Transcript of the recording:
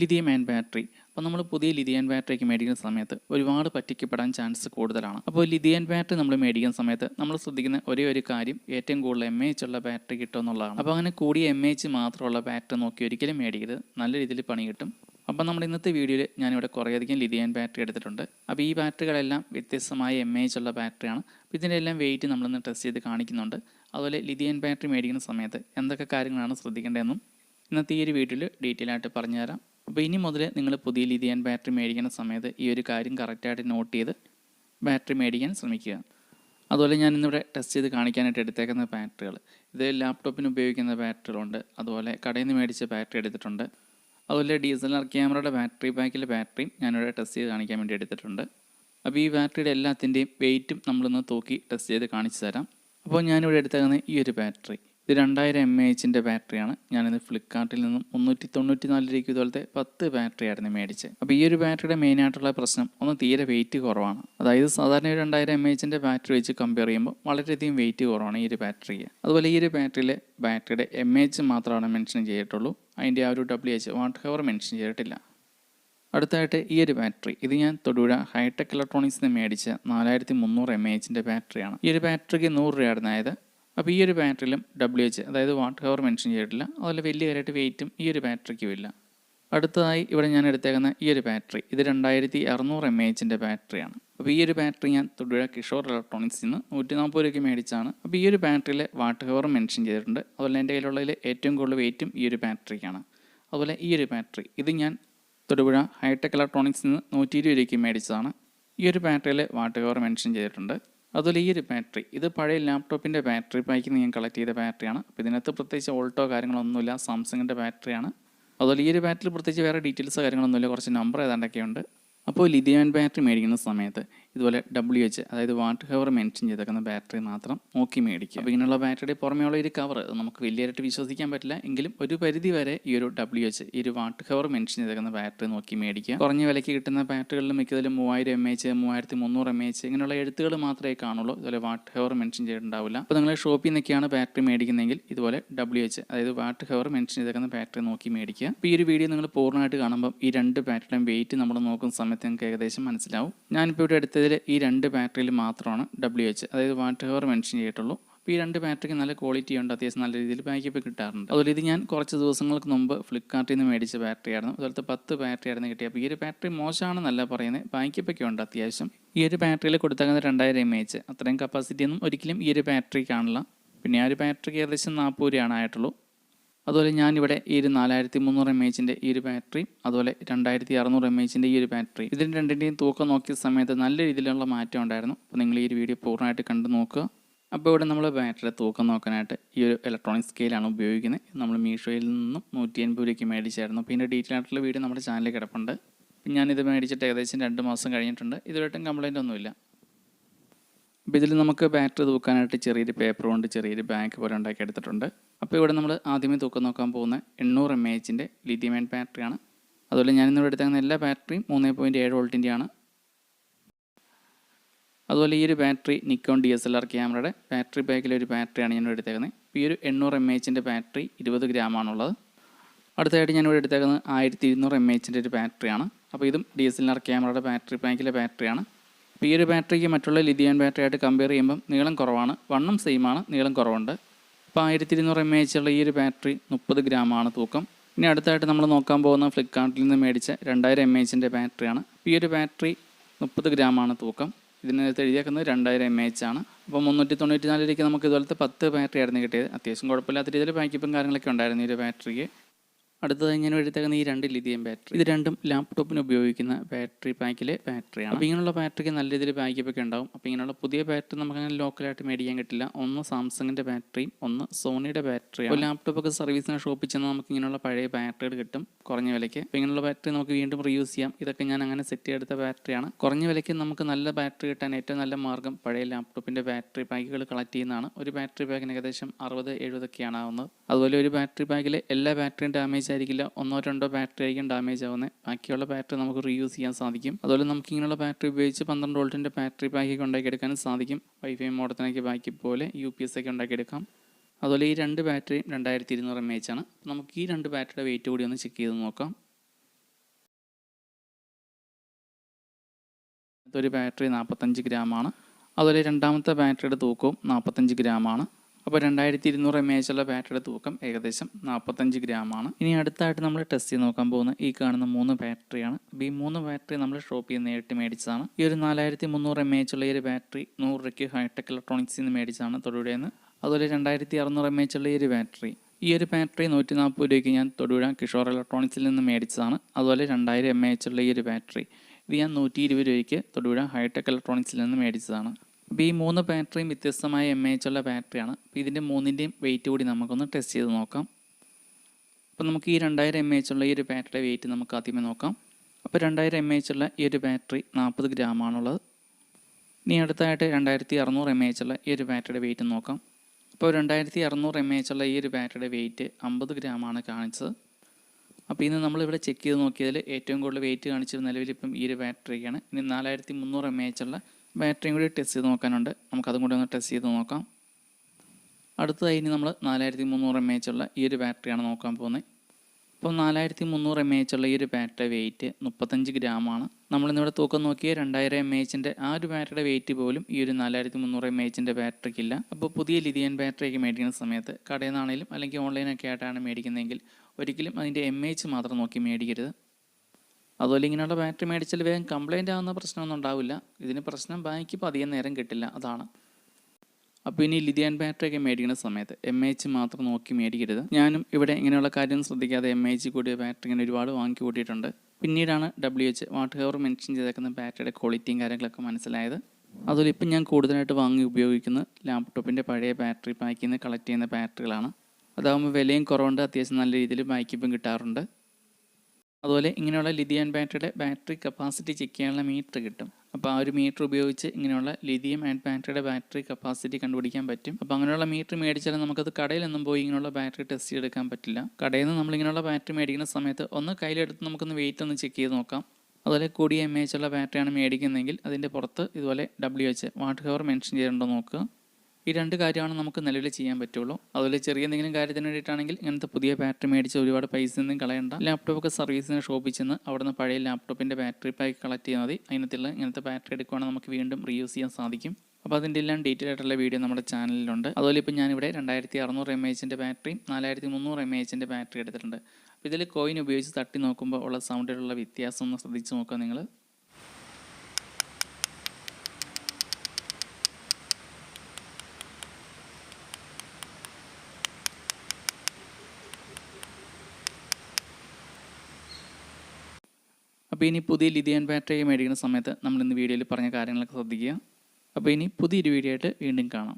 Lithium and battery അപ്പോൾ നമ്മൾ പുതിയ ലിഥിയൻ ബാറ്ററിയൊക്കെ മേടിക്കുന്ന സമയത്ത് ഒരുപാട് പറ്റിക്കപ്പെടാൻ ചാൻസ് കൂടുതലാണ്. അപ്പോൾ ലിഥിയൻ ബാറ്ററി നമ്മൾ മേടിക്കുന്ന സമയത്ത് നമ്മൾ ശ്രദ്ധിക്കുന്ന ഒരേ ഒരു കാര്യം ഏറ്റവും കൂടുതൽ എം എച്ച് ഉള്ള ബാറ്ററി കിട്ടും എന്നുള്ളതാണ്. അപ്പോൾ അങ്ങനെ കൂടിയ എം എച്ച് മാത്രമുള്ള ബാറ്ററി നോക്കി ഒരിക്കലും മേടിക്കരുത്. നല്ല രീതിയിൽ പണി കിട്ടും. അപ്പോൾ നമ്മുടെ ഇന്നത്തെ വീഡിയോയിൽ ഞാനിവിടെ കുറേയധികം ലിഥിയൻ ബാറ്ററി എടുത്തിട്ടുണ്ട്. അപ്പോൾ ഈ ബാറ്ററികളെല്ലാം വ്യത്യസ്തമായ എം എച്ച് ഉള്ള ബാറ്ററിയാണ് അപ്പോൾ ഇതിന്റെ എല്ലാം വെയിറ്റ് നമ്മളിന്ന് ടെസ്റ്റ് ചെയ്ത് കാണിക്കുന്നുണ്ട്. അതുപോലെ ലിഥിയൻ ബാറ്ററി മേടിക്കുന്ന സമയത്ത് എന്തൊക്കെ കാര്യങ്ങളാണ് ശ്രദ്ധിക്കേണ്ടതെന്നും ഇന്നത്തെ ഈ ഒരു വീഡിയോയിൽ ഡീറ്റെയിൽ ആയിട്ട് പറഞ്ഞുതരാം. അപ്പോൾ ഇനി മുതൽ നിങ്ങൾ പുതിയ ലിഥിയൻ ബാറ്ററി മേടിക്കുന്ന സമയത്ത് ഈ ഒരു കാര്യം കറക്റ്റായിട്ട് നോട്ട് ചെയ്ത് ബാറ്ററി മേടിക്കാൻ ശ്രമിക്കുക. അതുപോലെ ഞാൻ ഇന്നിവിടെ ടെസ്റ്റ് ചെയ്ത് കാണിക്കാനായിട്ട് എടുത്തേക്കുന്ന ബാറ്ററികൾ ഇത് ലാപ്ടോപ്പിന് ഉപയോഗിക്കുന്ന ബാറ്ററികളുണ്ട് അതുപോലെ കടയിൽ നിന്ന് മേടിച്ച ബാറ്ററി എടുത്തിട്ടുണ്ട്. അതുപോലെ ഡി എസ് എൽ ആർ ക്യാമറയുടെ ബാറ്ററി പാക്കിലെ ബാറ്ററിയും ഞാനിവിടെ ടെസ്റ്റ് ചെയ്ത് കാണിക്കാൻ വേണ്ടി എടുത്തിട്ടുണ്ട്. അപ്പോൾ ഈ ബാറ്ററിയുടെ എല്ലാത്തിന്റെയും വെയിറ്റും നമ്മളൊന്ന് തൂക്കി ടെസ്റ്റ് ചെയ്ത് കാണിച്ചു തരാം. അപ്പോൾ ഞാനിവിടെ എടുത്തേക്കുന്ന ഈ ഒരു ബാറ്ററി ഇത് രണ്ടായിരം എം എ എച്ചിന്റെ ബാറ്ററിയാണ് ഞാനിത് ഫ്ലിപ്കാർട്ടിൽ നിന്നും മുന്നൂറ്റി തൊണ്ണൂറ്റി നാല് രൂപയ്ക്ക് ഇതുപോലത്തെ പത്ത് ബാറ്ററി ആയിരുന്നു മേടിച്ചത്. അപ്പോൾ ഈ ഒരു ബാറ്ററിയുടെ മെയിൻ ആയിട്ടുള്ള പ്രശ്നം ഒന്ന് തീരെ വെയിറ്റ് കുറവാണ്. അതായത് സാധാരണ ഒരു രണ്ടായിരം എം എ എച്ചിന്റെ ബാറ്ററി വെച്ച് കമ്പയർ ചെയ്യുമ്പോൾ വളരെയധികം വെയിറ്റ് കുറവാണ് ഈ ഒരു ബാറ്ററിക്ക് അതുപോലെ ഈ ഒരു ബാറ്ററിയിലെ ബാറ്ററിയുടെ എം എച്ച് മാത്രമാണ് മെൻഷൻ ചെയ്തിട്ടുള്ളൂ. അതിന്റെ ആ ഒരു W H watt hour mention ചെയ്തിട്ടില്ല. അടുത്തായിട്ട് ഈ ഒരു ബാറ്ററി ഇത് ഞാൻ തൊടുപുഴ ഹൈടെക് ഇലക്ട്രോണിക്സിൽ നിന്ന് മേടിച്ച നാലായിരത്തി മുന്നൂറ് എം എ എച്ചിന്റെ ബാറ്ററിയാണ് ഈ ഒരു ബാറ്ററിക്ക് നൂറ് രൂപയായിരുന്നു അപ്പോൾ ഈ ഒരു ബാറ്ററിയിലും ഡബ്ല്യു എച്ച് അതായത് വാട്ട് ഹവർ മെൻഷൻ ചെയ്തിട്ടില്ല. അതുപോലെ വലിയ കാര്യമായിട്ട് വെയിറ്റും ഈ ഒരു ബാറ്ററിക്കും ഇല്ല. അടുത്തതായി ഇവിടെ ഞാൻ എടുത്തേക്കുന്ന ഈ ഒരു ബാറ്ററി ഇത് രണ്ടായിരത്തി അറുന്നൂറ് എം എച്ചിന്റെ ബാറ്ററിയാണ് അപ്പോൾ ഈ ഒരു ബാറ്ററി ഞാൻ തൊടുപുഴ കിഷോർ ഇലക്ട്രോണിക്സിൽ നിന്ന് നൂറ്റി നാൽപ്പത് രൂപയ്ക്ക് മേടിച്ചാണ് അപ്പോൾ ഈ ഒരു ബാറ്ററിയിൽ വാട്ട് ഹവർ മെൻഷൻ ചെയ്തിട്ടുണ്ട്. അതുപോലെ എന്റെ കയ്യിലുള്ളതിൽ ഏറ്റവും കൂടുതൽ വെയിറ്റും ഈ ഒരു ബാറ്ററിക്കാണ് അതുപോലെ ഈ ഒരു ബാറ്ററി ഇത് ഞാൻ തൊടുപുഴ ഹൈടെക് ഇലക്ട്രോണിക്സിൽ നിന്ന് നൂറ്റി ഇരുപത് രൂപയ്ക്ക് മേടിച്ചതാണ്. ഈ ഒരു ബാറ്ററിയിൽ വാട്ട് ഹവർ മെൻഷൻ ചെയ്തിട്ടുണ്ട്. അതുപോലെ ഈ ഒരു ബാറ്ററി ഇത് പഴയ ലാപ്ടോപ്പിന്റെ ബാറ്ററി പാക്കിൽ നിന്ന് ഞാൻ കളക്ട് ചെയ്ത ബാറ്ററിയാണ് അപ്പോൾ ഇതിനകത്ത് പ്രത്യേകിച്ച് ഓൾട്ടോ കാര്യങ്ങളൊന്നുമില്ല സാംസങ്ങിന്റെ ബാറ്ററിയാണ് അതുപോലെ ഈ ഒരു ബാറ്ററി പ്രത്യേകിച്ച് വേറെ ഡീറ്റെയിൽസ് കാര്യങ്ങളൊന്നുമില്ല കുറച്ച് നമ്പർ ഏതാണ്ടൊക്കെയുണ്ട്. അപ്പോൾ ലിഥിയം ബാറ്ററി മേടിക്കുന്ന സമയത്ത് ഇതുപോലെ ഡബ്ല്യു എച്ച് അതായത് വാട്ട് ഹവർ മെൻഷൻ ചെയ്തേക്കുന്ന ബാറ്ററി മാത്രം നോക്കി മേടിക്കുക. അപ്പോൾ ഇങ്ങനെയുള്ള ബാറ്ററിയുടെ പുറമേയുള്ള ഒരു കവർ നമുക്ക് വലിയതായിട്ട് വിശ്വസിക്കാൻ പറ്റില്ല. എങ്കിലും ഒരു പരിധി വരെ ഈ ഒരു ഡബ്ല്യു എച്ച് ഈ ഒരു വാട്ട് ഹവർ മെൻഷൻ ചെയ്തേക്കുന്ന ബാറ്ററി നോക്കി മേടിക്കുക. കുറഞ്ഞ വിലയ്ക്ക് കിട്ടുന്ന ബാറ്ററികളിൽ മിക്കതിലും മൂവായിരം എം എച്ച് മൂവായിരത്തി മുന്നൂറ് എം എച്ച് ഇങ്ങനെയുള്ള എഴുത്തുകൾ മാത്രമേ കാണുള്ളൂ. ഇതുപോലെ വാട്ട് ഹവർ മെൻഷൻ ചെയ്തിട്ടുണ്ടാവില്ല. അപ്പോൾ നിങ്ങൾ ഷോപ്പിൽ നിന്നൊക്കെയാണ് ബാറ്ററി മേടിക്കുന്നതെങ്കിൽ ഇതുപോലെ ഡബ്ല്യു എച്ച് അതായത് വാട്ട് ഹവർ മെൻഷൻ ചെയ്തേക്കുന്ന ബാറ്ററി നോക്കി മേടിക്കുക. അപ്പോൾ ഈ ഒരു വീഡിയോ നിങ്ങൾ പൂർണമായിട്ട് കാണുമ്പോൾ ഈ രണ്ട് ബാറ്ററിയുടെയും വെയിറ്റ് നമ്മൾ നോക്കുന്ന സമയത്ത് നിങ്ങൾക്ക് ഏകദേശം മനസ്സിലാവും. ഞാനിപ്പോൾ ഇവിടെ എടുത്തതിൽ ഈ രണ്ട് ബാറ്ററിയിൽ മാത്രമാണ് ഡബ്ല്യു എച്ച് അതായത് വാട്ട് ഹവർ മെൻഷൻ ചെയ്തിട്ടുള്ളൂ. അപ്പോൾ ഈ രണ്ട് ബാറ്ററിക്ക് നല്ല ക്വാളിറ്റി ഉണ്ട് അത്യാവശ്യം നല്ല രീതിയിൽ ബാക്കപ്പ് കിട്ടാറുണ്ട്. അതുപോലെ ഇത് ഞാൻ കുറച്ച് ദിവസങ്ങൾക്ക് മുമ്പ് ഫ്ലിപ്കാർട്ടിൽ നിന്ന് മേടിച്ച ബാറ്ററി ആയിരുന്നു. അതുപോലത്തെ പത്ത് ബാറ്ററി ആയിരുന്നു കിട്ടിയത്. അപ്പോൾ ഈ ഒരു ബാറ്ററി മോശമാണെന്നല്ല പറയുന്നത്. ബാക്കപ്പൊക്കെ ഉണ്ട് അത്യാവശ്യം. ഈ ഒരു ബാറ്ററിയിൽ കൊടുത്തേക്കുന്നത് രണ്ടായിരം എം എച്ച് അത്രയും കപ്പാസിറ്റി ഒന്നും ഒരിക്കലും ഈ ഒരു ബാറ്ററി കാണില്ല പിന്നെ ആ ഒരു ബാറ്ററിക്ക് ഏകദേശം നാൽപ്പത് രൂപയാണ് ആയിട്ടുള്ളൂ. അതുപോലെ ഞാനിവിടെ ഈ ഒരു നാലായിരത്തി മുന്നൂറ് എം എച്ചിന്റെ ഈ ഒരു ബാറ്ററി അതുപോലെ രണ്ടായിരത്തി അറുന്നൂറ് എം എച്ചിന്റെ ഈ ഒരു ബാറ്ററി ഇതിന് രണ്ടിന്റെയും തൂക്കം നോക്കിയ സമയത്ത് നല്ല രീതിയിലുള്ള മാറ്റം ഉണ്ടായിരുന്നു. അപ്പോൾ നിങ്ങൾ ഈ ഒരു വീഡിയോ പൂർണമായിട്ട് കണ്ടു നോക്കുക. അപ്പോൾ ഇവിടെ നമ്മൾ ബാറ്ററി തൂക്കം നോക്കാനായിട്ട് ഈ ഒരു ഇലക്ട്രോണിക് സ്കെയിലാണ് ഉപയോഗിക്കുന്നത്. നമ്മൾ മീഷോയിൽ നിന്നും നൂറ്റി എൺപത് രൂപയ്ക്ക് മേടിച്ചായിരുന്നു. ഇതിന്റെ ഡീറ്റെയിൽ ആയിട്ടുള്ള വീഡിയോ നമ്മുടെ ചാനലിൽ കിടപ്പുണ്ട്. ഞാനിത് മേടിച്ചിട്ട് ഏകദേശം രണ്ട് മാസം കഴിഞ്ഞിട്ടുണ്ട്. ഇതുവരെയായിട്ടും കംപ്ലൈന്റ് ഒന്നുമില്ല. അപ്പോൾ ഇതിൽ നമുക്ക് ബാറ്ററി തൂക്കാനായിട്ട് ചെറിയൊരു പേപ്പർ കൊണ്ട് ചെറിയൊരു ബാഗ് പോലെ ഉണ്ടാക്കി എടുത്തിട്ടുണ്ട്. അപ്പോൾ ഇവിടെ നമ്മൾ ആദ്യമേ തൂക്കം നോക്കാൻ പോകുന്ന എണ്ണൂറ് എം എച്ചിന്റെ ലിഥിയം ബാറ്ററിയാണ് അതുപോലെ ഞാനിന്നിവിടെ എടുത്തേക്കുന്ന എല്ലാ ബാറ്ററിയും മൂന്ന് പോയിന്റ് ഏഴ് വോൾട്ടിന്റെയാണ് അതുപോലെ ഈ ഒരു battery Nikon D S L R ക്യാമറയുടെ ബാറ്ററി ബാക്കിലെ ഒരു ബാറ്ററിയാണ് ഞാനിവിടെ എടുത്തേക്കുന്നത്. ഇപ്പോൾ ഈ ഒരു എണ്ണൂറ് എം എച്ചിന്റെ ബാറ്ററി ഇരുപത് ഗ്രാമാണുള്ളത് അടുത്തതായിട്ട് ഞാനിവിടെ എടുത്തേക്കുന്നത് ആയിരത്തി ഇരുന്നൂറ് എം എച്ചിന്റെ ഒരു ബാറ്ററിയാണ് അപ്പോൾ ഇതും ഡി എസ് എൽ ആർ ക്യാമറയുടെ ബാറ്ററി ബാക്കിലെ ബാറ്ററിയാണ് അപ്പോൾ ഈ ഒരു ബാറ്ററിക്ക് മറ്റുള്ള ലിഥിയൻ ബാറ്ററി ആയിട്ട് കമ്പയർ ചെയ്യുമ്പം നീളം കുറവാണ്. വണ്ണം സെയിമാണ് നീളം കുറവുണ്ട്. അപ്പോൾ ആയിരത്തി ഇരുന്നൂറ് എം എച്ച് ഉള്ള ഈ ഒരു ബാറ്ററി മുപ്പത് ഗ്രാമാണ് തൂക്കം. ഇനി അടുത്തായിട്ട് നമ്മൾ നോക്കാൻ പോകുന്ന ഫ്ലിപ്കാർട്ടിൽ നിന്ന് മേടിച്ച രണ്ടായിരം എം എച്ചിന്റെ ബാറ്ററിയാണ് ഈ ഒരു ബാറ്ററി മുപ്പത് ഗ്രാമാണ് തൂക്കം. ഇതിനകത്ത് എഴുതിയേക്കുന്നത് രണ്ടായിരം എം എച്ച് ആണ്. അപ്പോൾ മുന്നൂറ്റി തൊണ്ണൂറ്റി നാലിലേക്ക് നമുക്ക് ഇതുപോലത്തെ പത്ത് ബാറ്ററി ആയിരുന്നു കിട്ടിയത്. അത്യാവശ്യം കുഴപ്പമില്ലാത്ത രീതിയിൽ ബാക്കപ്പും കാര്യങ്ങളൊക്കെ ഉണ്ടായിരുന്നു ഈ ഒരു ബാറ്ററിക്ക് അടുത്തതായി ഞാൻ എടുത്തേക്കുന്ന ഈ രണ്ട് ലിഥിയം ബാറ്ററി ഇത് രണ്ടും ലാപ്ടോപ്പിന് ഉപയോഗിക്കുന്ന ബാറ്ററി പാക്കിലെ ബാറ്ററിയാണ് അപ്പോൾ ഇങ്ങനെയുള്ള ബാറ്ററിക്ക് നല്ല രീതിയിൽ ബാക്കപ്പ് ഒക്കെ ഉണ്ടാവും. അപ്പോൾ ഇങ്ങനെയുള്ള പുതിയ ബാറ്ററി നമുക്ക് അങ്ങനെ ലോക്കലായിട്ട് മേടിക്കാൻ കിട്ടില്ല ഒന്ന് സാംസങ്ങിന്റെ ബാറ്ററിയും ഒന്ന് സോണിയുടെ ബാറ്ററിയും അപ്പോൾ ലാപ്ടോപ്പൊക്കെ സർവീസിന് ഷോപ്പിൽ ചെന്നാൽ നമുക്ക് ഇങ്ങനെയുള്ള പഴയ ബാറ്ററികൾ കിട്ടും കുറഞ്ഞ വിലയ്ക്ക്. അപ്പോൾ ഇങ്ങനെയുള്ള ബാറ്ററി നമുക്ക് വീണ്ടും റീയൂസ് ചെയ്യാം. ഇതൊക്കെ ഞാൻ അങ്ങനെ സെറ്റ് ചെയ്തെടുത്ത ബാറ്ററിയാണ് കുറഞ്ഞ വിലയ്ക്ക് നമുക്ക് നല്ല ബാറ്ററി കിട്ടാൻ ഏറ്റവും നല്ല മാർഗം പഴയ ലാപ്ടോപ്പിന്റെ ബാറ്ററി പാക്കുകൾ കളക്ട് ചെയ്യുന്നതാണ്. ഒരു ബാറ്ററി പാക്കിന് ഏകദേശം അറുപത് എഴുപതൊക്കെയാണ് ആവുന്നത്. അതുപോലെ ഒരു ബാറ്ററി പാക്കിലെ എല്ലാ ബാറ്ററിയും ഡാമേജ് ആയിരിക്കില്ല ഒന്നോ രണ്ടോ ബാറ്ററി ആയിരിക്കും ഡാമേജ് ആവുന്നത് ബാക്കിയുള്ള ബാറ്ററി നമുക്ക് റീയൂസ് ചെയ്യാൻ സാധിക്കും. അതുപോലെ നമുക്ക് ഇങ്ങനെയുള്ള ബാറ്ററി ഉപയോഗിച്ച് പന്ത്രണ്ട് വോൾട്ടിന്റെ ബാറ്ററി പാക്കൊക്കെ ഉണ്ടാക്കിയെടുക്കാനും സാധിക്കും. വൈഫൈ മോഡത്തിനൊക്കെ ബാക്കി പോലെ യു പി എസ് ഒക്കെ ഉണ്ടാക്കിയെടുക്കാം. അതുപോലെ ഈ രണ്ട് ബാറ്ററിയും രണ്ടായിരത്തി ഇരുന്നൂറ് എം എച്ച് ആണ്. നമുക്ക് ഈ രണ്ട് ബാറ്ററിയുടെ വെയിറ്റ് കൂടി ഒന്ന് ചെക്ക് ചെയ്ത് നോക്കാം. ഒരു ബാറ്ററി നാൽപ്പത്തഞ്ച് ഗ്രാമാണ് അതുപോലെ രണ്ടാമത്തെ ബാറ്ററിയുടെ തൂക്കവും നാൽപ്പത്തഞ്ച് ഗ്രാമാണ് അപ്പോൾ രണ്ടായിരത്തി ഇരുന്നൂറ് എം എച്ച് ഉള്ള ബാറ്ററിയുടെ തൂക്കം ഏകദേശം നാൽപ്പത്തഞ്ച് ഗ്രാമാണ് ഇനി അടുത്തായിട്ട് നമ്മൾ ടെസ്റ്റ് ചെയ്ത് നോക്കാൻ പോകുന്ന ഈ കാണുന്ന മൂന്ന് ബാറ്ററിയാണ് അപ്പോൾ ഈ മൂന്ന് ബാറ്ററി നമ്മൾ ഷോപ്പിൽ നിന്ന് നേരിട്ട് മേടിച്ചതാണ്. ഈ ഒരു നാലായിരത്തി മുന്നൂറ് എം എച്ച് ഉള്ള ഈ ഒരു ബാറ്ററി നൂറ് രൂപയ്ക്ക് ഹൈടെക് ഇലക്ട്രോണിക്സിൽ നിന്ന് മേടിച്ചതാണ് തൊടുപുഴയിൽ നിന്ന് അതുപോലെ രണ്ടായിരത്തി അറുന്നൂറ് എം എച്ച് ഉള്ള ഈ ഒരു ബാറ്ററി ഈ ഒരു ബാറ്ററി നൂറ്റി നാൽപ്പത് രൂപയ്ക്ക് ഞാൻ തൊടുപുഴ കിഷോർ ഇലക്ട്രോണിക്സിൽ നിന്ന് മേടിച്ചതാണ്. അതുപോലെ രണ്ടായിരം എം ഉള്ള ഈ ഒരു ബാറ്ററി ഇത് ഞാൻ നൂറ്റി ഇരുപത് രൂപയ്ക്ക് തൊടുപുഴ ഹൈടെക് ഇലക്ട്രോണിക്സിൽ നിന്ന് മേടിച്ചതാണ്. അപ്പോൾ ഈ മൂന്ന് ബാറ്ററിയും വ്യത്യസ്തമായ എം എച്ച് ഉള്ള ബാറ്ററിയാണ് അപ്പോൾ ഇതിന്റെ മൂന്നിന്റെയും വെയിറ്റ് കൂടി നമുക്കൊന്ന് ടെസ്റ്റ് ചെയ്ത് നോക്കാം. അപ്പോൾ നമുക്ക് ഈ രണ്ടായിരം എം എച്ച് ഉള്ള ഈ ഒരു ബാറ്ററിയുടെ വെയിറ്റ് നമുക്ക് ആദ്യമേ നോക്കാം. അപ്പോൾ രണ്ടായിരം എം എച്ച് ഉള്ള ഈ ഒരു ബാറ്ററി നാൽപ്പത് ഗ്രാമാണുള്ളത് ഇനി അടുത്തായിട്ട് രണ്ടായിരത്തി അറുന്നൂറ് എം എച്ച് ഉള്ള ഈ ഒരു ബാറ്ററിയുടെ വെയിറ്റ് നോക്കാം. അപ്പോൾ രണ്ടായിരത്തി അറുന്നൂറ് എം എച്ച് ഉള്ള ഈ ഒരു ബാറ്ററിയുടെ വെയിറ്റ് അമ്പത് ഗ്രാമാണ് കാണിച്ചത്. അപ്പോൾ ഇന്ന് നമ്മളിവിടെ ചെക്ക് ചെയ്ത് നോക്കിയതിൽ ഏറ്റവും കൂടുതൽ വെയിറ്റ് കാണിച്ചത് നിലവിൽ ഇപ്പം ഈ ഒരു ബാറ്ററിയാണ് ഇനി നാലായിരത്തി മുന്നൂറ് എം എച്ച് ഉള്ള ബാറ്ററിയും കൂടി ടെസ്റ്റ് ചെയ്ത് നോക്കാനുണ്ട്. നമുക്കതും കൂടി ഒന്ന് ടെസ്റ്റ് ചെയ്ത് നോക്കാം. അടുത്തതായി ഇനി നമ്മൾ നാലായിരത്തി മുന്നൂറ് എം എച്ച് ഉള്ള ഈ ഒരു ബാറ്ററിയാണ് നോക്കാൻ പോകുന്നത് അപ്പോൾ നാലായിരത്തി മുന്നൂറ് എം എച്ച് ഉള്ള ഈ ഒരു ബാറ്ററി വെയിറ്റ് മുപ്പത്തഞ്ച് ഗ്രാമാണ് നമ്മളിന്നിവിടെ തൂക്കം നോക്കിയ രണ്ടായിരം എം എച്ചിന്റെ ആ ഒരു ബാറ്ററിയുടെ വെയിറ്റ് പോലും ഈ ഒരു നാലായിരത്തി മുന്നൂറ് എം എച്ചിന്റെ ബാറ്ററിക്കില്ല. അപ്പോൾ പുതിയ ലിഥിയൻ ബാറ്ററിയൊക്കെ മേടിക്കുന്ന സമയത്ത് കടയിൽ നിന്നാണെങ്കിലും അല്ലെങ്കിൽ ഓൺലൈനൊക്കെ ആയിട്ടാണ് മേടിക്കുന്നതെങ്കിൽ ഒരിക്കലും അതിന്റെ എം എച്ച് മാത്രം നോക്കി മേടിക്കരുത്. അതുപോലെ ഇങ്ങനെയുള്ള ബാറ്ററി മേടിച്ചാൽ വേഗം കംപ്ലൈന്റ് ആകുന്ന പ്രശ്നമൊന്നും ഉണ്ടാവില്ല. ഇതിന് പ്രശ്നം ബാങ്കിൽ അധികം നേരം കിട്ടില്ല അതാണ്. അപ്പോൾ ഇനി ലിഥിയൻ ബാറ്ററി ഒക്കെ മേടിക്കുന്ന സമയത്ത് എം എച്ച് മാത്രം നോക്കി മേടിക്കരുത്. ഞാനും ഇവിടെ ഇങ്ങനെയുള്ള കാര്യം ശ്രദ്ധിക്കാതെ എം എച്ച് കൂടിയ ബാറ്ററി ഇങ്ങനെ ഒരുപാട് വാങ്ങി കൂട്ടിയിട്ടുണ്ട്. പിന്നീടാണ് W H watt hour mention ചെയ്തേക്കുന്ന ബാറ്ററിയുടെ ക്വാളിറ്റിയും കാര്യങ്ങളൊക്കെ മനസ്സിലായത്. അതുപോലെ ഇപ്പം ഞാൻ കൂടുതലായിട്ട് വാങ്ങി ഉപയോഗിക്കുന്ന ലാപ്ടോപ്പിന്റെ പഴയ ബാറ്ററി പാക്കിൽ നിന്ന് കളക്ട് ചെയ്യുന്ന ബാറ്ററികളാണ് അതാകുമ്പോൾ വിലയും കുറവുണ്ട് അത്യാവശ്യം നല്ല രീതിയിൽ ബാക്കിപ്പും കിട്ടാറുണ്ട്. അതുപോലെ ഇങ്ങനെയുള്ള ലിഥിയം ബാറ്ററിയുടെ ബാറ്ററി കപ്പാസിറ്റി ചെക്ക് ചെയ്യാനുള്ള മീറ്റർ കിട്ടും. അപ്പോൾ ആ ഒരു മീറ്റർ ഉപയോഗിച്ച് ഇങ്ങനെയുള്ള ലിഥിയം ആൻഡ് ബാറ്ററിയുടെ ബാറ്ററി കപ്പാസിറ്റി കണ്ടുപിടിക്കാൻ പറ്റും. അപ്പോൾ അങ്ങനെയുള്ള മീറ്റർ മേടിച്ചാൽ നമുക്കത് കടയിലൊന്നും പോയി ഇങ്ങനെയുള്ള ബാറ്ററി ടെസ്റ്റ് ചെയ്തെടുക്കാൻ പറ്റില്ല. കടയിൽ നിന്ന് നമ്മൾ ഇങ്ങനെയുള്ള ബാറ്ററി മേടിക്കുന്ന സമയത്ത് ഒന്ന് കയ്യിലെടുത്ത് നമുക്കൊന്ന് വെയിറ്റ് ഒന്ന് ചെക്ക് ചെയ്ത് നോക്കാം. അതുപോലെ കൂടിയ എം എച്ച് ഉള്ള ബാറ്ററിയാണ് മേടിക്കുന്നതെങ്കിൽ അതിന്റെ പുറത്ത് ഇതുപോലെ W H watt hour mention ചെയ്തിട്ടുണ്ടോ നോക്കുക. ഈ രണ്ട് കാര്യമാണ് നമുക്ക് നിലവിൽ ചെയ്യാൻ പറ്റുള്ളൂ. അതുപോലെ ചെറിയ എന്തെങ്കിലും കാര്യത്തിന് വേണ്ടിയിട്ടാണെങ്കിൽ ഇങ്ങനത്തെ പുതിയ ബാറ്ററി മേടിച്ച് ഒരുപാട് പൈസ ഒന്നും കളയണ്ട. ലാപ്ടോപ്പൊക്കെ സർവീസിന് ഷോപ്പിൽ ചെന്ന് അവിടുന്ന് പഴയ ലാപ്ടോപ്പിന്റെ ബാറ്ററി പാക്ക് കളക്ട് ചെയ്താൽ മതി. അതിനകത്തുള്ള ഇങ്ങനത്തെ ബാറ്ററി എടുക്കുവാണെങ്കിൽ നമുക്ക് വീണ്ടും റീയൂസ് ചെയ്യാൻ സാധിക്കും. അപ്പോൾ അതിന്റെ എല്ലാം ഡീറ്റെയിൽ ആയിട്ടുള്ള വീഡിയോ നമ്മുടെ ചാനലിലുണ്ട് അതുപോലെ ഇപ്പോൾ ഞാനിവിടെ രണ്ടായിരത്തി അറുന്നൂറ് എം എച്ചിന്റെ ബാറ്ററി നാലായിരത്തി മുന്നൂറ് എം എച്ചിന്റെ ബാറ്ററി എടുത്തിട്ടുണ്ട്. അപ്പോൾ ഇതിൽ കോയിൻ ഉപയോഗിച്ച് തട്ടി നോക്കുമ്പോൾ ഉള്ള സൗണ്ടിലുള്ള വ്യത്യാസം ഒന്ന് ശ്രദ്ധിച്ച് നോക്കുക നിങ്ങൾ അപ്പോൾ ഇനി പുതിയ ലിഥിയൻ ബാറ്ററി മേടിക്കുന്ന സമയത്ത് നമ്മൾ ഇന്ന് വീഡിയോയിൽ പറഞ്ഞ കാര്യങ്ങളൊക്കെ ശ്രദ്ധിക്കുക. അപ്പോൾ ഇനി പുതിയൊരു വീഡിയോ ആയിട്ട് വീണ്ടും കാണാം.